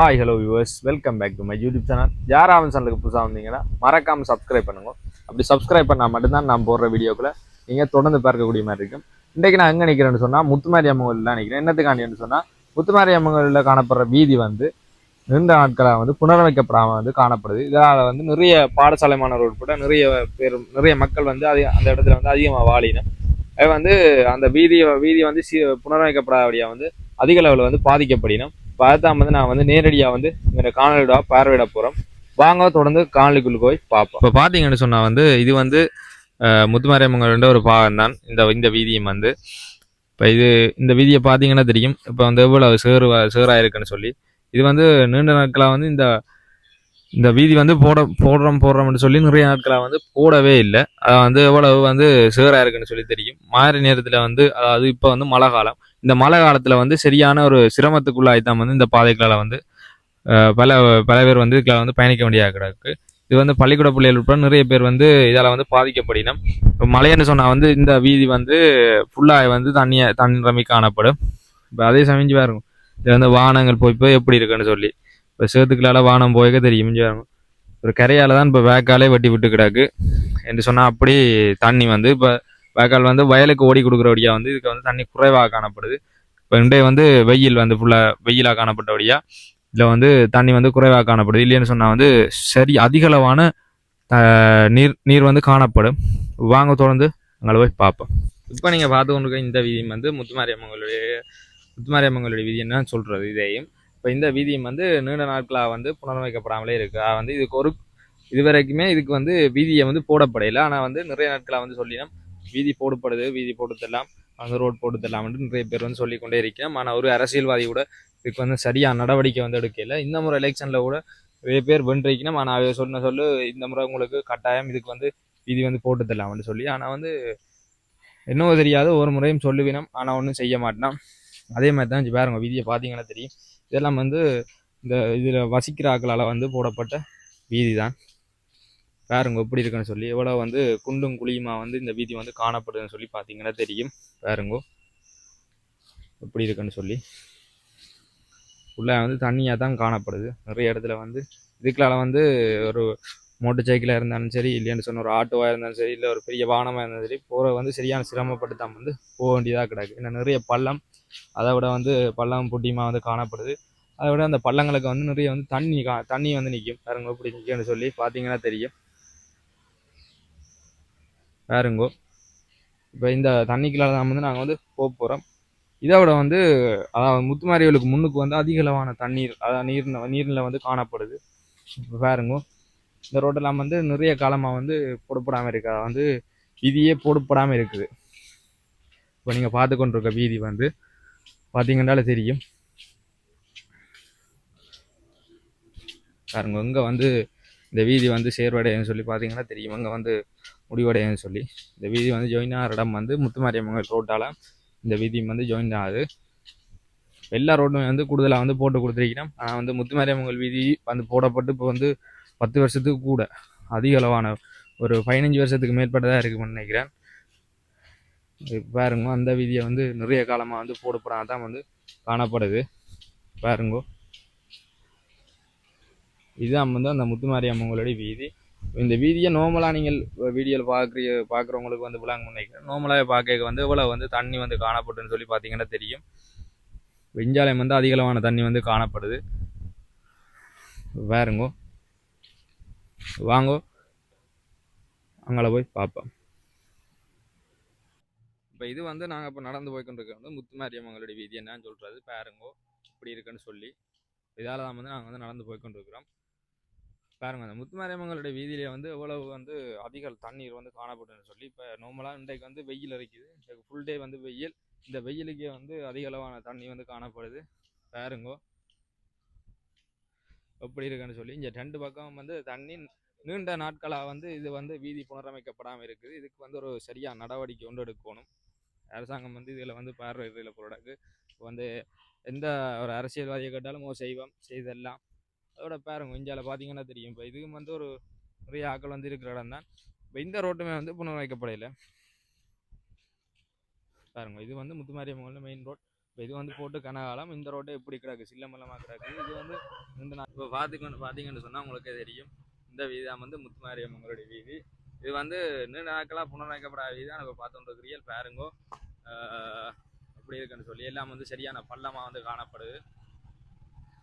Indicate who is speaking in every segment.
Speaker 1: Hi hello viewers welcome back to my YouTube channel யாராவது சேனலுக்கு புதுசாக வந்தீங்கன்னா மறக்காமல் சப்ஸ்கிரைப் பண்ணுங்க. அப்படி சப்ஸ்கிரைப் பண்ணால் மட்டும்தான் நான் போடுற வீடியோக்குள்ளே நீங்கள் தொடர்ந்து பார்க்கக்கூடிய மாதிரி இருக்கும். இன்றைக்கு நான் எங்கே நிற்கிறேன்னு சொன்னால் முத்துமாரி அம்மங்கோயில் தான் நிற்கிறேன் என்னத்துக்காண்டின்னு சொன்னால் முத்துமாரி அம்மங்கோயிலில் காணப்படுற வீதி வந்து நீண்ட நாட்களாக வந்து புனரமைக்கப்படாமல் வந்து காணப்படுது. இதனால் வந்து நிறைய பாடசாலை மாணவர்கள் உட்பட நிறைய பேர் நிறைய மக்கள் வந்து அது அந்த இடத்துல வந்து அதிகமாக வாழினம் அது வந்து அந்த வீதி வீதி வந்து சீ புனரமைக்கப்படாதபடியாக வந்து அதிக அளவில் வந்து பாதிக்கப்படினோம் பார்த்தா வந்து நான் வந்து நேரடியாக வந்து இந்த காணொலியோட பார்வையிட போகிறோம் வாங்க தொடர்ந்து காணொலிக்குள்ள போய் பார்ப்போம். இப்போ பார்த்தீங்கன்னு சொன்னால் வந்து இது வந்து அஹ், முத்துமாரியம்மங்களோட ஒரு பாகம் தான். இந்த இந்த வீதியும் வந்து. இப்போ இது இந்த வீதியை பார்த்தீங்கன்னா தெரியும். இப்போ வந்து எவ்வளவு சேறு சேறாயிருக்குன்னு சொல்லி. இது வந்து நீண்ட நாட்களாக வந்து இந்த இந்த வீதி வந்து போட போடுறோம் போடுறோம்னு சொல்லி நிறைய நாட்களாக வந்து போடவே இல்லை. அதை வந்து எவ்வளவு வந்து சேராயிருக்குன்னு சொல்லி தெரியும். மாறி நேரத்தில் வந்து அதாவது இப்போ வந்து மழை காலம். இந்த மழை காலத்தில் வந்து சரியான ஒரு சிரமத்துக்குள்ளாகி தான் வந்து இந்த பாதைகளால் வந்து பல பல பேர் வந்து இதுல வந்து பயணிக்க வேண்டியதாக கிடக்கு இது வந்து பள்ளிக்கூட பிள்ளைகள் உட்பட நிறைய பேர் வந்து இதால் வந்து பாதிக்கப்படினோம். இப்போ மழைன்னு சொன்னால் வந்து இந்த வீதி வந்து ஃபுல்லாக வந்து தண்ணியை தண்ணி காணப்படும். இப்போ அதே சமைஞ்சு பாருங்க. இது வந்து வானங்கள் போய் போய் எப்படி இருக்குன்னு சொல்லி. இப்போ சேத்துக்களால் வானம் போய்க்க தெரியும் பாருங்க. ஒரு கரையால் தான் இப்போ வேக்காலே வெட்டி விட்டு கிடக்கு என்று சொன்னால் அப்படி தண்ணி வந்து இப்போ வாய்க்கால் வந்து வயலுக்கு ஓடி கொடுக்குறபடியா வந்து இதுக்கு வந்து தண்ணி குறைவாக காணப்படுது. இப்போ இன்றைய வந்து வெயில் வந்து ஃபுல்லாக வெயிலாக காணப்பட்டபடியா இதில் வந்து தண்ணி வந்து குறைவாக காணப்படுது. இல்லைன்னு சொன்னால் வந்து சரி அதிகளவான நீர் நீர் வந்து காணப்படும். வாங்க தொடர்ந்து அங்கே போய் பார்ப்போம். இப்போ நீங்கள் பார்த்து கொண்டிருக்க இந்த வீதியும் வந்து முத்துமாரியம்மங்களுடைய முத்துமாரியம்மங்களுடைய வீதி என்ன சொல்கிறது இதையும். இப்போ இந்த வீதியும் வந்து நீண்ட நாட்களாக வந்து புனரமைக்கப்படாமலே இருக்குது வந்து இதுக்கு ஒரு இது வரைக்குமே இதுக்கு வந்து வீதியை வந்து போடப்படையில. ஆனால் வந்து நிறைய நாட்களாக வந்து சொல்லினோம். வீதி போடப்படுது வீதி போடுதெல்லாம் அந்த ரோட் போட்டுத்தரலாம்னு நிறைய பேர் வந்து சொல்லிக்கொண்டே இருக்கேன் ஆனால் ஒரு அரசியல்வாதி கூட இதுக்கு வந்து சரியாக நடவடிக்கை வந்து எடுக்கல. இந்த முறை எலெக்ஷனில் கூட நிறைய பேர் வென்றிருக்கணும் ஆனால் அவ சொன்ன சொல்லு இந்த முறை உங்களுக்கு கட்டாயம் இதுக்கு வந்து வீதி வந்து போட்டு தரலாம்னு சொல்லி. ஆனால் வந்து என்னவோ தெரியாது ஒரு முறையும் சொல்லுவினம். ஆனால் ஒன்றும் செய்ய மாட்டேனான் அதே மாதிரி தான் பாருங்க வீதியை பார்த்தீங்கன்னா தெரியும். இதெல்லாம் வந்து இந்த இதில் வசிக்கிற ஆக்களால் வந்து போடப்பட்ட வீதி தான். பாருங்க எப்படி இருக்குன்னு சொல்லி எவ்வளோ வந்து குண்டும் குழியுமா வந்து இந்த வீதி வந்து காணப்படுதுன்னு சொல்லி பார்த்தீங்கன்னா தெரியும். பாருங்க எப்படி இருக்குன்னு சொல்லி. உள்ளே வந்து தண்ணியாக தான் காணப்படுது. நிறைய இடத்துல வந்து இதுக்களால் வந்து ஒரு மோட்டர் சைக்கிளாக இருந்தாலும் சரி இல்லைன்னு சொன்ன ஒரு ஆட்டோவாக இருந்தாலும் சரி இல்லை ஒரு பெரிய வாகனமாக இருந்தாலும் சரி போகிற வந்து சரியான சிரமப்பட்டு தான் வந்து போக வேண்டியதாக கிடக்கு. ஏன்னா நிறைய பள்ளம் அதை விட வந்து பள்ளம் புட்டியமாக வந்து காணப்படுது. அதை விட அந்த பள்ளங்களுக்கு வந்து நிறைய வந்து தண்ணி கா தண்ணி வந்து நிற்கும். பாருங்க எப்படி நிற்கும்னு சொல்லி பார்த்தீங்கன்னா தெரியும். பாருங்கோ இப்போ இந்த தண்ணிக்குள்ளால தான் வந்து நாங்கள் வந்து போக போகிறோம் இதை விட வந்து அதாவது முத்துமாரியலுக்கு முன்னுக்கு வந்து அதிக அளவான தண்ணீர் அதாவது நீர் நீரில் வந்து காணப்படுது. இப்போ பாருங்க இந்த ரோடெல்லாம் வந்து நிறைய காலமாக வந்து போடப்படாமல் இருக்கு. அதாவது வந்து வீதியே போடப்படாமல் இருக்குது. இப்போ நீங்கள் பார்த்து கொண்டிருக்க வீதி வந்து பார்த்தீங்கன்னாலே தெரியும். பாருங்க இங்கே வந்து இந்த வீதி வந்து சேர்வடைன்னு சொல்லி பார்த்தீங்கன்னா தெரியும். அங்கே வந்து முடிவடையன்னு சொல்லி. இந்த வீதி வந்து ஜாயின் ஆகிற இடம் வந்து முத்துமாரியம்மன் ரோட்டால் இந்த வீதி வந்து ஜாயின் ஆகுது. எல்லா ரோடும் வந்து கூடுதலாக வந்து போட்டு கொடுத்துருக்கிறோம் ஆனால் வந்து முத்துமாரியம்மன் வீதி வந்து போடப்பட்டு இப்போ வந்து பத்து வருஷத்துக்கு கூட அதிக அளவான ஒரு பதினஞ்சு வருஷத்துக்கு மேற்பட்டதாக இருக்குன்னு நினைக்கிறேன். பாருங்க அந்த வீதியை வந்து நிறைய காலமாக வந்து போடப்படாம தான் வந்து காணப்படுது. பாருங்கோ. இதுதான் வந்து அந்த முத்துமாரி அம்மங்களுடைய வீதி. இந்த வீதியை நார்மலாக நீங்கள் வீடியோவில் பார்க்குற பார்க்குறவங்களுக்கு வந்து விளாங்க முன்னே நார்மலாக பார்க்க வந்து இவ்வளோ வந்து தண்ணி வந்து காணப்படுதுன்னு சொல்லி பார்த்தீங்கன்னா தெரியும். வெஞ்சாலயம் வந்து அதிகளவான தண்ணி வந்து காணப்படுது. வேறுங்கோ வாங்கோ. அங்கே போய் பார்ப்போம். இப்போ இது வந்து நாங்கள் இப்போ நடந்து போய்க்கொண்டிருக்க வந்து முத்துமாரியம்மங்களுடைய வீதி என்னன்னு சொல்கிறது பாருங்கோ. இப்படி இருக்குன்னு சொல்லி. இதால் தான் வந்து நாங்கள் வந்து நடந்து போய்கொண்டிருக்கிறோம் பாருங்க அந்த முத்துமாரியம்மங்களுடைய வீதியிலே வந்து எவ்வளவு வந்து அதிக தண்ணீர் வந்து காணப்படுதுன்னு சொல்லி இப்போ நார்மலாக இன்றைக்கு வந்து வெயில் அடிக்குது. இன்றைக்கு ஃபுல் டே வந்து வெயில். இந்த வெயிலுக்கே வந்து அதிக அளவான தண்ணி வந்து காணப்படுது. பாருங்கோ. எப்படி இருக்குன்னு சொல்லி இங்கே ரெண்டு பக்கம் வந்து தண்ணி நீண்ட நாட்களாக வந்து இது வந்து வீதி புனரமைக்கப்படாமல் இருக்குது. இதுக்கு வந்து ஒரு சரியாக நடவடிக்கை ஒன்று எடுக்கணும். அரசாங்கம் வந்து இதில் வந்து பார்வையிடல பொருளாக்கு வந்து எந்த ஒரு அரசியல்வாதியை கேட்டாலும் ஒரு செய்வோம் செய்தெல்லாம். அதோட பாருங்க இந்தியாவில் பார்த்தீங்கன்னா தெரியும். இப்போ இதுக்கும் வந்து ஒரு நிறைய ஆக்கள் வந்து இருக்கிற இடம் தான். இப்போ இந்த ரோட்டுமே வந்து புனரமைக்கப்படையில பாருங்க இது வந்து முத்துமாரியம்மன் மெயின் ரோட் இப்போ இது வந்து போட்டு கனகாலம் இந்த ரோட்டை எப்படி கிடக்கு சில்லமல்லமாக கிடக்கு. இது வந்து இந்த நான் இப்போ பார்த்துக்கணும் பார்த்தீங்கன்னு சொன்னால் உங்களுக்கே தெரியும். இந்த வீதி தான் வந்து முத்துமாரியம்மங்களுடைய வீதி. இது வந்து நீண்ட நாட்களாக புனரமைக்கப்படாத வீதி தான் இப்போ பார்த்துட்டு இருக்கிறீர்கள் பாருங்கோ. அப்படி எப்படி இருக்குன்னு சொல்லி. எல்லாம் வந்து சரியான பள்ளமாக வந்து காணப்படுது.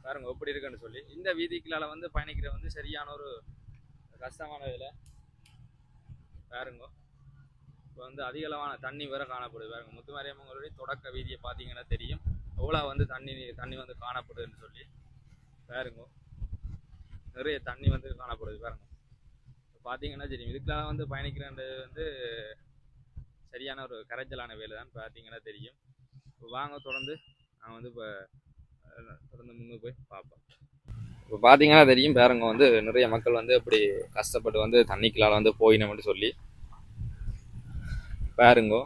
Speaker 1: பாருங்க எப்படி இருக்குன்னு சொல்லி. இந்த வீதிக்குள்ளால வந்து பயணிக்கிற வந்து சரியான ஒரு கஷ்டமான வேலை. பாருங்க. இப்போ வந்து அதிகளவான தண்ணி வேறு காணப்படுது. பாருங்க முத்துமாரியம்மங்களுடைய தொடக்க வீதியை பார்த்தீங்கன்னா தெரியும். எவ்வளோ வந்து தண்ணி தண்ணி வந்து காணப்படுதுன்னு சொல்லி. பாருங்க. நிறைய தண்ணி வந்து காணப்படுது பாருங்க. இப்போ பார்த்தீங்கன்னா தெரியும். இதுக்கெல்லாம் வந்து பயணிக்கிறன்றது வந்து சரியான ஒரு கரைச்சலான வேலை தான் பார்த்தீங்கன்னா தெரியும். இப்போ வாங்க தொடர்ந்து. நான் வந்து இப்போ தொடர்ந்து முன்னு போய் பார்ப்போம். இப்போ பார்த்தீங்கன்னா தெரியும் பேரங்க வந்து நிறைய மக்கள் வந்து இப்படி கஷ்டப்பட்டு வந்து தண்ணிக்குள்ளால வந்து போயினோம்னு சொல்லி. பாருங்கோ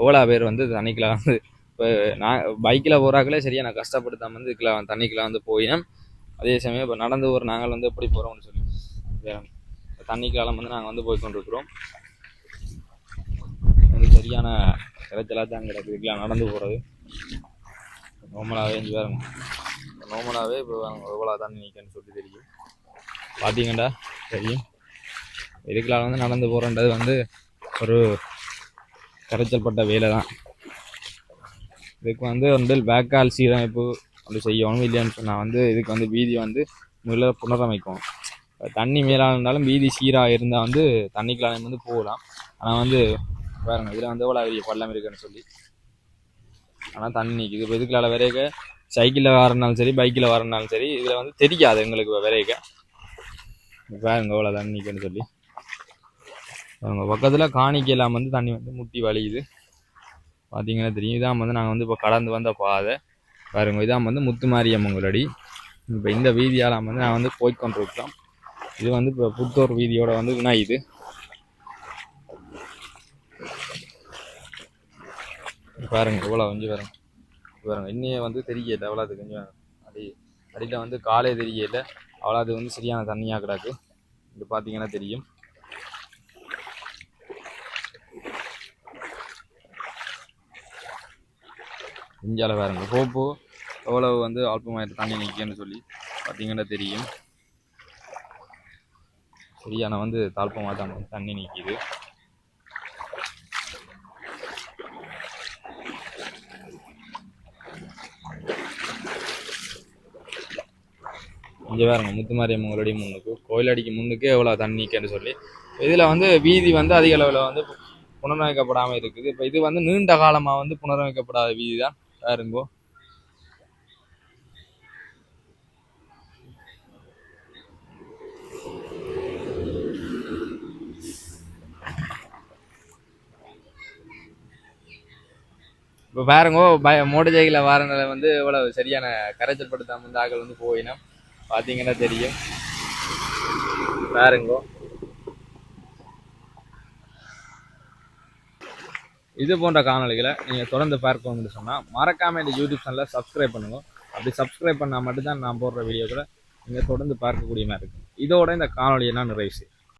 Speaker 1: எவ்வளோ பேர் வந்து தண்ணிக்குள்ள வந்து இப்போ நான் பைக்கில் போகிறாக்களே சரியா நான் கஷ்டப்படுத்தாமல் வந்து இதுக்குள்ள தண்ணிக்குள்ள வந்து போயினேன் அதே சமயம் இப்போ நடந்து ஒரு நாங்கள் வந்து எப்படி போகிறோம்னு சொல்லி. வேற தண்ணிக்காலம் வந்து நாங்கள் வந்து போய் கொண்டிருக்கிறோம். வந்து சரியான இறைச்சலாக தான் கிடக்குது இதுக்கெல்லாம் நடந்து போகிறது நார்மலாகவே இங்கே வேறுங்க நார்மலாகவே இப்போ எவ்வளோ தண்ணி நிற்கன்னு சொல்லி தெரியும். பார்த்தீங்கண்டா தெரியும். இதுக்கெல்லாம் வந்து நடந்து போகிறன்றது வந்து ஒரு கரைச்சல் பட்ட வேலை தான். இதுக்கு வந்து வந்து பேக்கால் சீரமைப்பு அப்படி செய்யணும் இல்லைன்னு சொன்னால் வந்து இதுக்கு வந்து வீதி வந்து முதல்ல புனரமைக்கணும். இப்ப தண்ணி மேலாக இருந்தாலும் வீதி சீராக இருந்தால் வந்து தண்ணிக்குள்ளால வந்து போகலாம். ஆனால் வந்து பாருங்க இதில் வந்து எவ்வளோ பெரிய பள்ளம் இருக்குன்னு சொல்லி. ஆனால் தண்ணி நிற்கிது இப்போ இதுக்குள்ள விரைக்க சைக்கிளில் வரனாலும் சரி பைக்கில் வரனாலும் சரி இதில் வந்து தெரியாது எங்களுக்கு விரைக்க பாருங்க எவ்வளோ தண்ணி நிற்குன்னு சொல்லி. அவங்க பக்கத்தில் காணிக்கையெல்லாம் வந்து தண்ணி வந்து முட்டி வலியுது பார்த்தீங்கன்னா தெரியும். இதான் வந்து நாங்கள் வந்து இப்போ கடந்து வந்த பாதை. பாருங்க இதான் வந்து முத்துமாரியம்மங்களடி இப்போ இந்த வீதியால் வந்து நான் வந்து போய்க்கொண்டிருக்கிறோம். இது வந்து இப்போ புத்தூர் வீதியோட வந்து இணையுது பாருங்க எவ்வளோ கொஞ்சம் பாருங்க பாருங்க இன்னையே வந்து தெரியல எவ்வளோ அது கொஞ்சம் அடி அடியில் வந்து காலே தெரியல. அவ்வளோ அது வந்து சரியான தண்ணியாக கிடக்கு. இது பார்த்தீங்கன்னா தெரியும். இஞ்சால பாருங்க போப்போ எவ்வளவு வந்து அல்பமாயிட்டு தண்ணி நிற்குன்னு சொல்லி பார்த்தீங்கன்னா தெரியும். சரியான வந்து தாழ்ப்பமாக தான் தண்ணி நிற்கிது இங்கே பாருங்க முத்துமாரியம்மங்களுடைய முன்னுக்கு. கோயிலடிக்கு முன்னுக்கு எவ்வளோ தண்ணி சொல்லி. இதில் வந்து வீதி வந்து அதிக அளவில் வந்து புனரமைக்கப்படாமல் இருக்குது. இப்போ இது வந்து நீண்ட காலமாக வந்து புனரமைக்கப்படாத வீதி தான் பாருங்கோ. இப்போ பாருங்கோ பய மோட்டர் சைக்கிளில் வாரனால வந்து இவ்வளவு சரியான கரைச்சல் படுத்தாமல் வந்து ஆக்கள் வந்து போயினோம். பார்த்தீங்கன்னா தெரியும். பாருங்க. இது போன்ற காணொளிகளை நீங்கள் தொடர்ந்து பார்க்கணும்னு சொன்னால் மறக்காமல் இந்த யூடியூப் சேனலில் சப்ஸ்கிரைப் பண்ணுங்க. அப்படி சப்ஸ்கிரைப் பண்ணால் மட்டும்தான் நான் போடுற வீடியோக்களை நீங்கள் தொடர்ந்து பார்க்கக்கூடிய மாதிரி இருக்கும். இதோட இந்த காணொலியை நான் நிறைவு செய்யும்